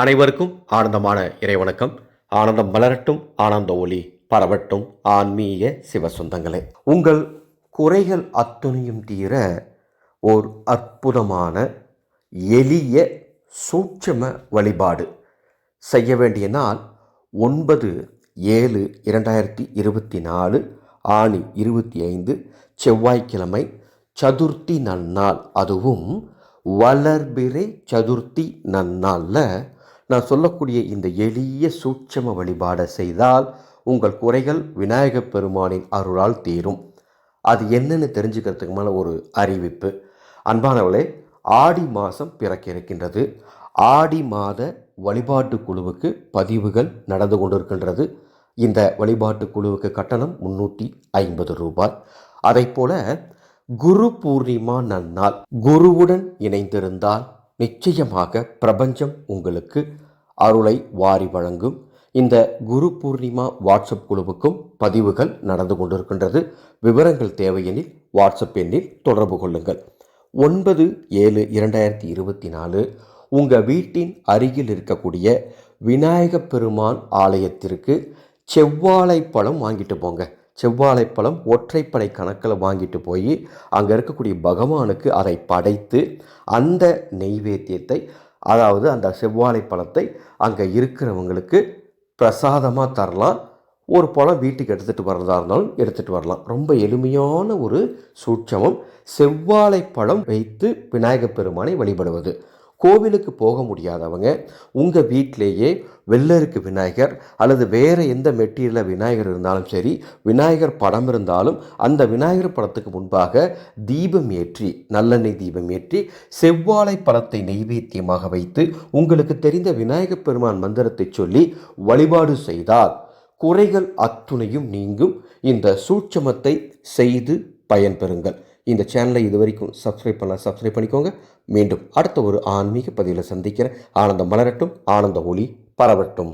அனைவருக்கும் ஆனந்தமான இறைவணக்கம். ஆனந்தம் வளரட்டும் ஆனந்த ஒளி பரவட்டும். ஆன்மீக சிவசொந்தங்களே. உங்கள் குறைகள் அத்துணையும் தீர ஓர் அற்புதமான எளிய சூட்சம வழிபாடு செய்ய வேண்டிய நாள் ஒன்பது ஏழு இரண்டாயிரத்தி இருபத்தி நாலு ஆணி இருபத்தி ஐந்து செவ்வாய்க்கிழமை சதுர்த்தி நன்னாள். அதுவும் வளர்பிறை சதுர்த்தி நன்னாளில் நான் சொல்லக்கூடிய இந்த எளிய சூட்சம வழிபாடை செய்தால் உங்கள் குறைகள் விநாயகப் பெருமானின் அருளால் தீரும். அது என்னன்னு தெரிஞ்சுக்கிறதுக்கு மேலே ஒரு அறிவிப்பு. அன்பானவளே ஆடி மாதம் பிறக்க இருக்கின்றது ஆடி மாத வழிபாட்டு குழுவுக்கு பதிவுகள் நடந்து கொண்டிருக்கின்றது. இந்த வழிபாட்டு குழுவுக்கு கட்டணம் முன்னூற்றி ஐம்பது ரூபாய். அதை போல குரு பூர்ணிமா நன்னால் குருவுடன் இணைந்திருந்தால் நிச்சயமாக பிரபஞ்சம் உங்களுக்கு அருளை வாரி வழங்கும் இந்த குரு பூர்ணிமா வாட்ஸ்அப் குழுவுக்கும் பதிவுகள் நடந்து கொண்டிருக்கின்றது. விவரங்கள் தேவையெனில் வாட்ஸ்அப் எண்ணில் தொடர்பு கொள்ளுங்கள். ஒன்பது ஏழு இரண்டாயிரத்தி இருபத்தி நாலு. உங்கள் வீட்டின் அருகில் இருக்கக்கூடிய விநாயகப் பெருமான் ஆலயத்திற்கு செவ்வாழை பழம் வாங்கிட்டு போங்க. செவ்வாழைப்பழம் ஒற்றைப்படை கணக்கில் வாங்கிட்டு போய் அங்கே இருக்கக்கூடிய பகவானுக்கு அதை படைத்து அந்த நெய்வேத்தியத்தை அதாவது அந்த செவ்வாழை பழத்தை அங்கே இருக்கிறவங்களுக்கு பிரசாதமாக தரலாம். ஒரு பழம் வீட்டுக்கு எடுத்துகிட்டு வர்றதா இருந்தாலும் எடுத்துகிட்டு வரலாம். ரொம்ப எளிமையான ஒரு சூட்சமம். செவ்வாழை பழம் வைத்து விநாயகப் பெருமானை வழிபடுவது. கோவிலுக்கு போக முடியாதவங்க உங்கள் வீட்டிலேயே வெள்ளருக்கு விநாயகர் அல்லது வேறு எந்த மெட்டீரியலில் விநாயகர் இருந்தாலும் சரி விநாயகர் படம் இருந்தாலும் அந்த விநாயகர் படத்துக்கு முன்பாக தீபம் ஏற்றி நல்லெண்ணெய் தீபம் ஏற்றி செவ்வாழை பழத்தை நெய்வேத்தியமாக வைத்து உங்களுக்கு தெரிந்த விநாயகப் பெருமான் மந்திரத்தை சொல்லி வழிபாடு செய்தால் குறைகள் அத்துணையும் நீங்கும். இந்த சூட்சமத்தை செய்து பயன்பெறுங்கள். இந்த சேனலை இது வரைக்கும் சப்ஸ்கிரைப் பண்ண சப்ஸ்கிரைப் பண்ணிக்கோங்க. மீண்டும் அடுத்த ஒரு ஆன்மீக பதிவில் சந்திக்கிறேன் ஆனந்தம் மலரட்டும் ஆனந்த ஒளி பரவட்டும்.